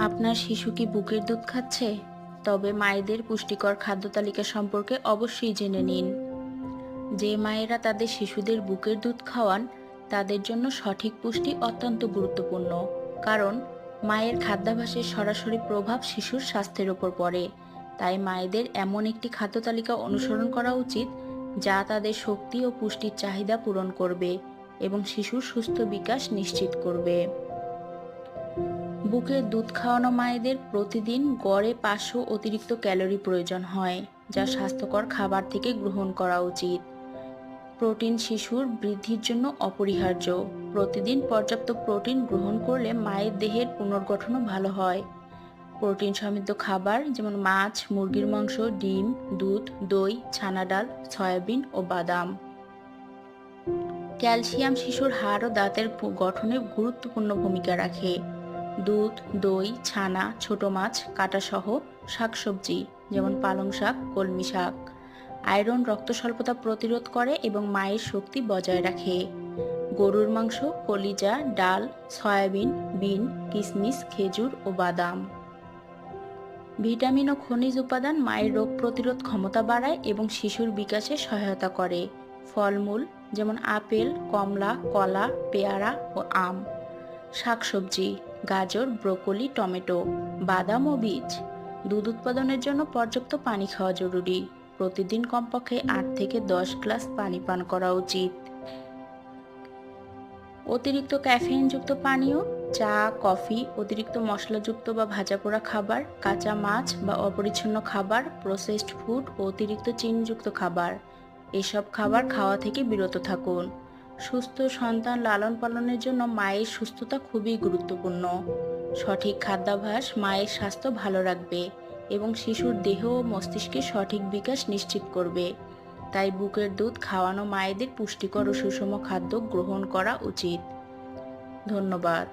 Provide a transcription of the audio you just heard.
আপনার শিশু কি বুকের দুধ খাচ্ছে? তবে মায়েদের পুষ্টিকর খাদ্য তালিকা সম্পর্কে অবশ্যই জেনে নিন। যে মায়েরা তাদের শিশুদের বুকের দুধ খাওয়ান, তাদের জন্য সঠিক পুষ্টি অত্যন্ত গুরুত্বপূর্ণ। কারণ, মায়ের খাদ্যাভ্যাসের সরাসরি প্রভাব শিশুর স্বাস্থ্যের ওপর পড়ে। তাই মায়েদের এমন একটি খাদ্য তালিকা অনুসরণ করা উচিত, যা তাদের শক্তি ও পুষ্টির চাহিদা পূরণ করবে এবং শিশুর সুস্থ বিকাশ নিশ্চিত করবে। বুকের দুধ খাওয়ানো মায়েদের প্রতিদিন গড়ে পাঁচশো অতিরিক্ত ক্যালোরি প্রয়োজন হয়, যা স্বাস্থ্যকর খাবার থেকে গ্রহণ করা উচিত। প্রোটিন শিশুর বৃদ্ধির জন্য অপরিহার্য। প্রতিদিন পর্যাপ্ত প্রোটিন গ্রহণ করলে মায়ের দেহের পুনর্গঠনও ভালো হয়। প্রোটিন সমৃদ্ধ খাবার যেমন মাছ, মুরগির মাংস, ডিম, দুধ, দই, ছানা ডাল, সয়াবিন ও বাদাম। ক্যালসিয়াম শিশুর হাড় ও দাঁতের গঠনে গুরুত্বপূর্ণ ভূমিকা রাখে। দুধ, দই, ছানা, ছোট মাছ, কাটাসহ শাকসবজি, যেমন পালং শাক, কলমি শাক। আয়রন রক্ত স্বল্পতা প্রতিরোধ করে এবং মায়ের শক্তি বজায় রাখে। গরুর মাংস, কলিজা, ডাল, সয়াবিন, বিন কিশমিশ খেজুর ও বাদাম। ভিটামিন ও খনিজ উপাদান মায়ের রোগ প্রতিরোধ ক্ষমতা বাড়ায় এবং শিশুর বিকাশে সহায়তা করে। ফলমূল, যেমন আপেল, কমলা, কলা, পেয়ারা ও আম। শাকসবজি, গাজর, ব্রোকলি, টমেটো, বাদাম ও বীজ। দুধ উৎপাদনের জন্য পর্যাপ্ত পানি খাওয়া জরুরি। প্রতিদিন কমপক্ষে আট থেকে দশ গ্লাস পানি পান করা উচিত। অতিরিক্ত ক্যাফেইনযুক্ত পানীয়, চা, কফি, অতিরিক্ত মশলাযুক্ত বা ভাজাপোড়া খাবার, কাঁচা মাছ বা অপরিচ্ছন্ন খাবার প্রসেসড ফুড অতিরিক্ত চিনিযুক্ত খাবার। এসব খাবার খাওয়া থেকে বিরত থাকুন। সুস্থ সন্তান লালন পালনের জন্য মায়ের সুস্থতা খুবই গুরুত্বপূর্ণ। সঠিক খাদ্যাভ্যাস মায়ের স্বাস্থ্য ভালো রাখবে এবং শিশুর দেহ ও মস্তিষ্কের সঠিক বিকাশ নিশ্চিত করবে। তাই বুকের দুধ খাওয়ানো মায়েদের পুষ্টিকর ও সুষম খাদ্য গ্রহণ করা উচিত। ধন্যবাদ।